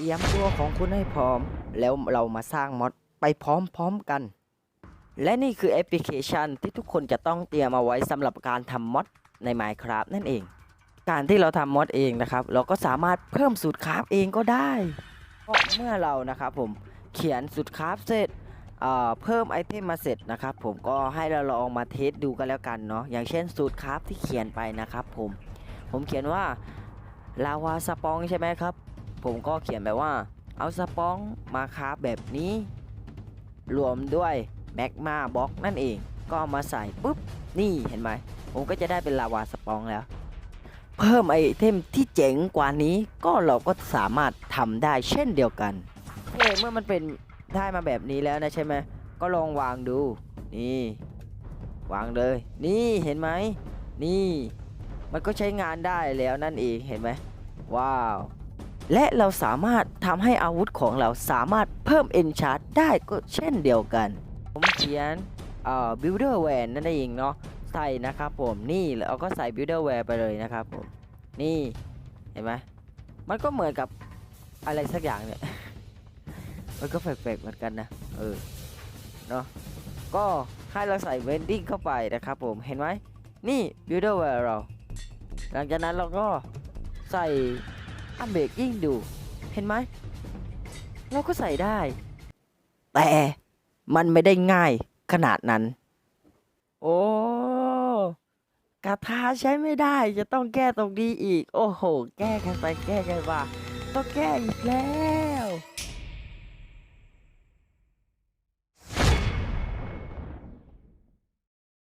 เตรียมตัวของคุณให้พร้อม แล้วเรามาสร้างมอดไปพร้อมๆกัน และนี่คือแอปพลิเคชันที่ทุกคนจะต้องเตรียมเอาไว้สำหรับการทำมอดใน Minecraft นั่นเอง การที่เราทำมอดเองนะครับ เราก็สามารถเพิ่มสูตรคราฟเองก็ได้เมื่อเรานะครับผมเขียนสูตรคราฟเสร็จเเพิ่มไอเทมมาเสร็จนะครับผมก็ให้เราลองมาเทสดูกันแล้วกันเนาะอย่างเช่นสูตรคราฟที่เขียนไปนะครับผมผมเขียนว่าลาวาสปองใช่ไหมครับ ผมก็เขียนแบบว่า เอาสปองมาคาฟแบบนี้ รวมด้วยแมกมาบล็อกนั่นเอง ก็เอามาใส่ปุ๊บ นี่เห็นไหม ผมก็จะได้เป็นลาวาสปองแล้ว เพิ่มไอเทมที่เจ๋งกว่านี้ก็เราก็สามารถทำได้เช่นเดียวกันเคเมื่อมันเป็นได้มาแบบนี้แล้วนะใช่ไหมก็ลองวางดู นี่ วางเลย นี่เห็นไหม นี่ มันก็ใช้งานได้แล้วนั่นเองเห็นไหมว้าว และเราสามารถทำให้อาวุธของเราสามารถเพิ่ม e n c h a r t ได้ก็เช่นเดียวกัน ผมเขียนเอ่อ builder wear นั่นเองเนาะใส่นะครับผมนี่เราก็ใส่ builder wear ไปเลยนะครับผมนี่เห็นไหมมันก็เหมือนกับอะไรสักอย่างเนี่ย มันก็แปลกๆเหมือนกันนะ เออ เนาะ ก็ให้เราใส่ vending เข้าไปนะครับผม เห็นไหม นี่ builder wear เรา หลังจากนั้นเราก็ใส่ อันเบรกยิ่งดู เห็นไหม เราก็ใส่ได้ แต่มันไม่ได้ง่ายขนาดนั้น โอ้กระทาใช้ไม่ได้จะต้องแก้ตรงนี้อีก โอ้โห แก้กันไปแก้กันมาต้องแก้อีกแล้ว